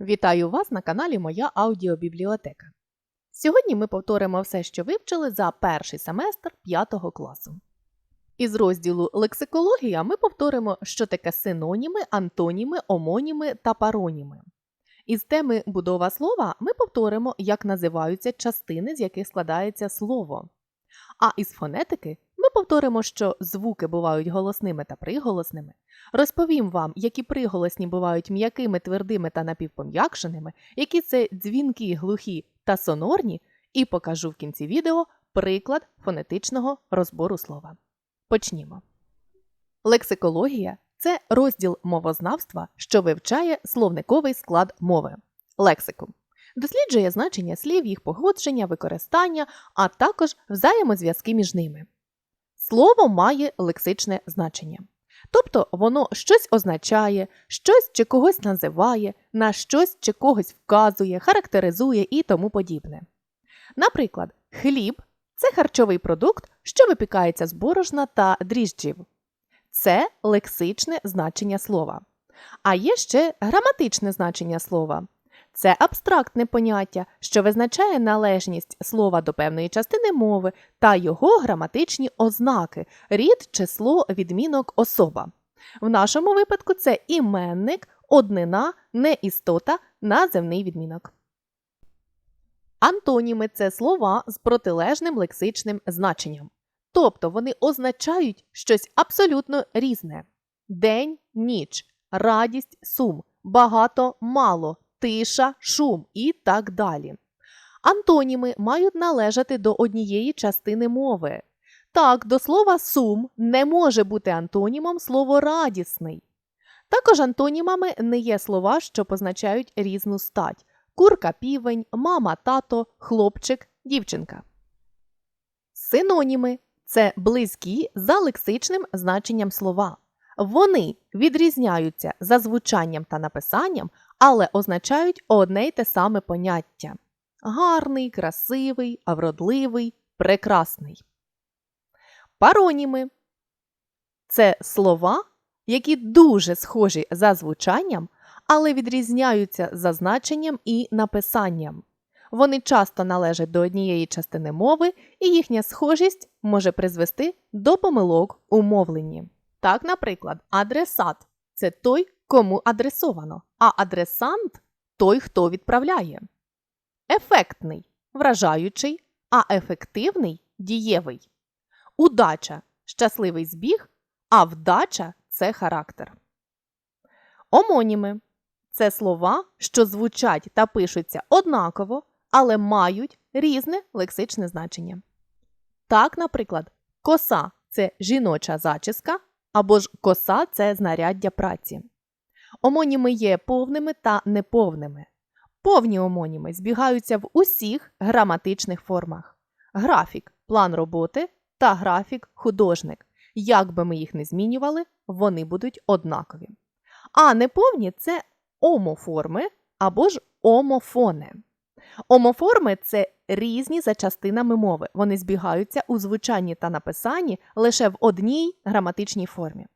Вітаю вас на каналі Моя аудіобібліотека. Сьогодні ми повторимо все, що вивчили за перший семестр 5 класу. Із розділу лексикологія ми повторимо, що таке синоніми, антоніми, омоніми та пароніми. Із теми будова слова ми повторимо, як називаються частини, з яких складається слово. А із фонетики повторимо, що звуки бувають голосними та приголосними, Розповім вам, які приголосні бувають м'якими, твердими та напівпом'якшеними, які це дзвінки, глухі та сонорні, і покажу в кінці відео приклад фонетичного розбору слова. Почнімо. Лексикологія це розділ мовознавства, що вивчає словниковий склад мови. Лексику. Досліджує значення слів, їх погодження, використання, а також взаємозв'язки між ними. Слово має лексичне значення. Тобто воно щось означає, щось чи когось називає, на щось чи когось вказує, характеризує і тому подібне. Наприклад, хліб це харчовий продукт, що випікається з борошна та дріжджів. Це лексичне значення слова. А є ще граматичне значення слова. Це абстрактне поняття, що визначає належність слова до певної частини мови та його граматичні ознаки рід, число, відмінок, особа. В нашому випадку це іменник, однина, неістота, наземний відмінок. Антоніми це слова з протилежним лексичним значенням. Тобто вони означають щось абсолютно різне: день, ніч, радість, сум, багато, мало, тиша, шум і так далі. Антоніми мають належати до однієї частини мови. Так, до слова сум не може бути антонімом слово радісний. Також антонімами не є слова, що позначають різну стать: курка півень, мама тато, хлопчик, дівчинка. Синоніми це близькі за лексичним значенням слова. Вони відрізняються за звучанням та написанням, але означають одне й те саме поняття: гарний, красивий, вродливий, прекрасний. Пароніми це слова, які дуже схожі за звучанням, але відрізняються за значенням і написанням. Вони часто належать до однієї частини мови, і їхня схожість може призвести до помилок у мовленні. Так, наприклад, адресат це той, кому адресовано, а адресант той, хто відправляє. Ефектний вражаючий, а ефективний дієвий. Удача щасливий збіг, а вдача це характер. Омоніми це слова, що звучать та пишуться однаково, але мають різне лексичне значення. Так, наприклад, коса це жіноча зачіска, або ж коса це знаряддя праці. Омоніми є повними та неповними. Повні омоніми збігаються в усіх граматичних формах: графік план роботи та графік художник. Як би ми їх не змінювали, вони будуть однакові. А неповні це омоформи або ж омофони. Омоформи це різні за частинами мови. Вони збігаються у звучанні та написанні лише в одній граматичній формі.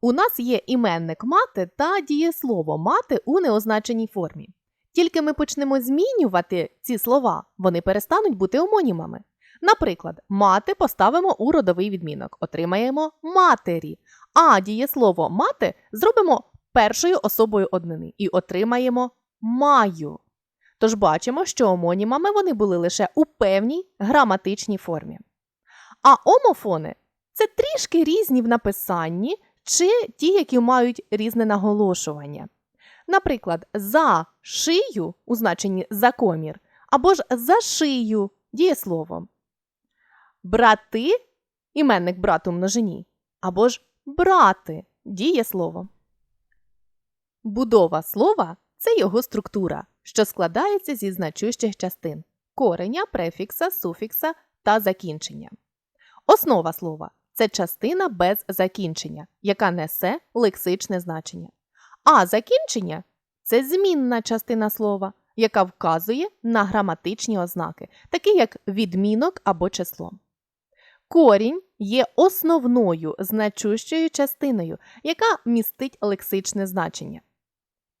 У нас є іменник мати та дієслово мати у неозначеній формі. Тільки ми почнемо змінювати ці слова, вони перестануть бути омонімами. Наприклад, мати поставимо у родовий відмінок, отримаємо матері, а дієслово мати зробимо першою особою однини і отримаємо маю. Тож бачимо, що омонімами вони були лише у певній граматичній формі. А омофони це трішки різні в написанні чи ті, які мають різне наголошування. Наприклад, за шию у значенні за комір, або ж за шию дієсловом. Брати іменник брат у множині, або ж брати дієслово. Будова слова це його структура, що складається зі значущих частин кореня, префікса, суфікса та закінчення. Основа слова це частина без закінчення, яка несе лексичне значення. А закінчення це змінна частина слова, яка вказує на граматичні ознаки, такі як відмінок або число. Корінь є основною значущою частиною, яка містить лексичне значення.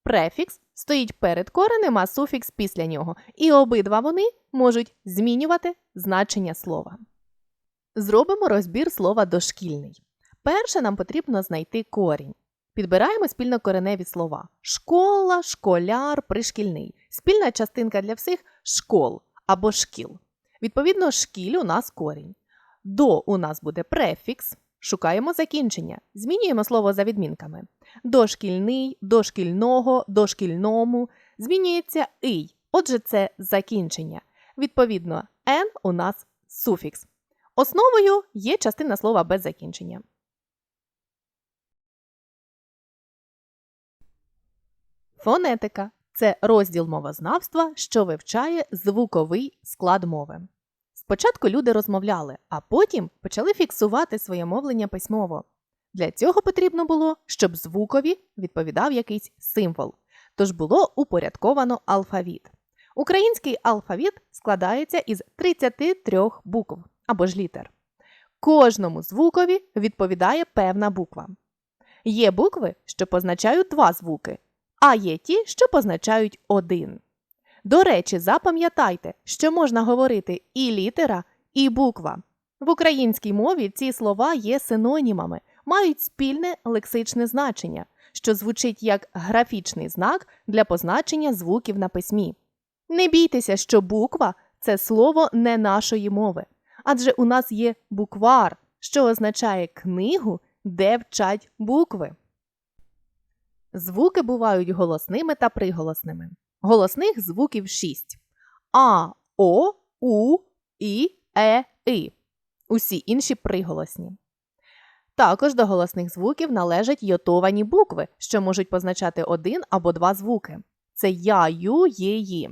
Префікс стоїть перед коренем, а суфікс після нього, і обидва вони можуть змінювати значення слова. Зробимо розбір слова дошкільний. Перше нам потрібно знайти корінь. Підбираємо спільнокореневі слова: школа, школяр, пришкільний. Спільна частинка для всіх школ або шкіл. Відповідно, шкіль у нас корінь. До у нас буде префікс. Шукаємо закінчення. Змінюємо слово за відмінками. Дошкільний, дошкільного, дошкільному. Змінюється ий. Отже, це закінчення. Відповідно, «н» у нас суфікс. Основою є частина слова без закінчення. Фонетика це розділ мовознавства, що вивчає звуковий склад мови. Спочатку люди розмовляли, а потім почали фіксувати своє мовлення письмово. Для цього потрібно було, щоб звукові відповідав якийсь символ. Тож було упорядковано алфавіт. Український алфавіт складається із 33 букв або ж літер. Кожному звукові відповідає певна буква. Є букви, що позначають два звуки, а є ті, що позначають один. До речі, запам'ятайте, що можна говорити і літера, і буква. В українській мові ці слова є синонімами, мають спільне лексичне значення, що звучить як графічний знак для позначення звуків на письмі. Не бійтеся, що буква це слово не нашої мови, адже у нас є буквар, що означає книгу, де вчать букви. Звуки бувають голосними та приголосними. Голосних звуків шість: А, О, У, І, Е, И. Усі інші приголосні. Також до голосних звуків належать йотовані букви, що можуть позначати один або два звуки. Це я, ю, є, ї.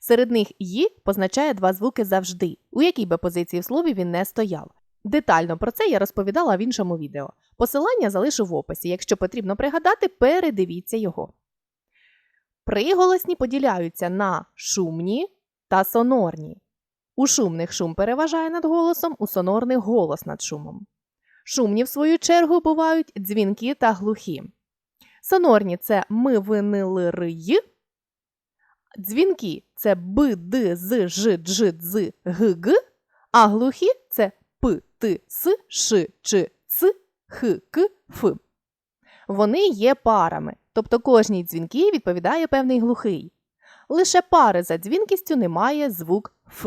Серед них «ї» позначає два звуки завжди, у якій би позиції в слові він не стояв. Детально про це я розповідала в іншому відео. Посилання залишу в описі. Якщо потрібно пригадати, передивіться його. Приголосні поділяються на шумні та сонорні. У шумних шум переважає над голосом, у сонорних голос над шумом. Шумні, в свою чергу, бувають дзвінки та глухі. Сонорні це ми винили ри, дзвінки це б, д, з, ж, дж, дз, г, г, а глухі це п, т, с, ш, ч, ц, х, к, ф. Вони є парами, тобто кожній дзвінки відповідає певний глухий. Лише пари за дзвінкістю немає звук Ф.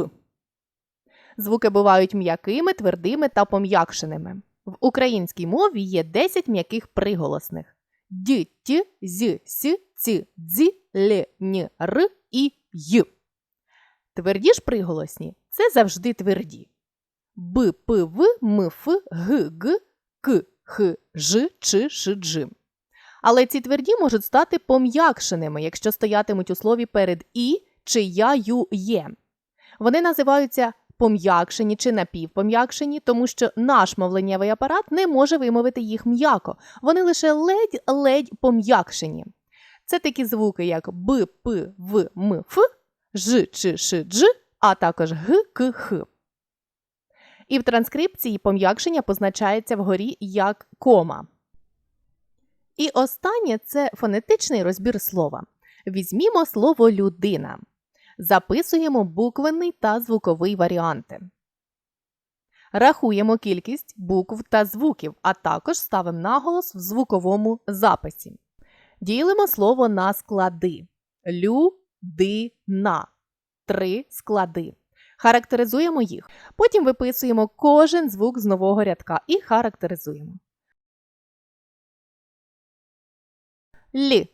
Звуки бувають м'якими, твердими та пом'якшеними. В українській мові є 10 м'яких приголосних: д, т, з, с, ц, дз, л, н, р і й. Тверді ж приголосні це завжди тверді. Б, п, в, м, ф, г, г, к, х, ж, ч, ш, дж. Але ці тверді можуть стати пом'якшеними, якщо стоятимуть у слові перед і чи я, ю, є. Вони називаються пом'якшені чи напівпом'якшені, тому що наш мовленнєвий апарат не може вимовити їх м'яко, вони лише ледь-ледь пом'якшені. Це такі звуки, як б, п, в, м, ф, ж, ч, ш, дж, а також г, к, х. І в транскрипції пом'якшення позначається вгорі як кома. І останнє це фонетичний розбір слова. Візьмімо слово людина. Записуємо буквенний та звуковий варіанти. Рахуємо кількість букв та звуків, а також ставимо наголос в звуковому записі. Ділимо слово на склади. Людина. Три склади. Характеризуємо їх. Потім виписуємо кожен звук з нового рядка і характеризуємо. Л.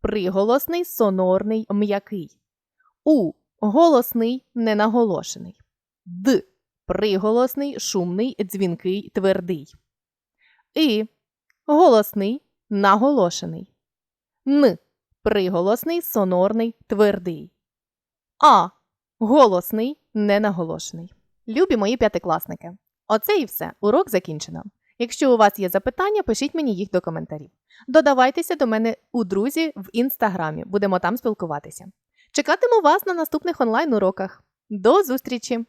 Приголосний, сонорний, м'який. У. Голосний, ненаголошений. Д. Приголосний, шумний, дзвінкий, твердий. І. Голосний, наголошений. Н. Приголосний, сонорний, твердий. А. Голосний, ненаголошений. Любі мої п'ятикласники. Оце і все. Урок закінчено. Якщо у вас є запитання, пишіть мені їх до коментарів. Додавайтеся до мене у друзі в інстаграмі, будемо там спілкуватися. Чекатиму вас на наступних онлайн уроках. До зустрічі!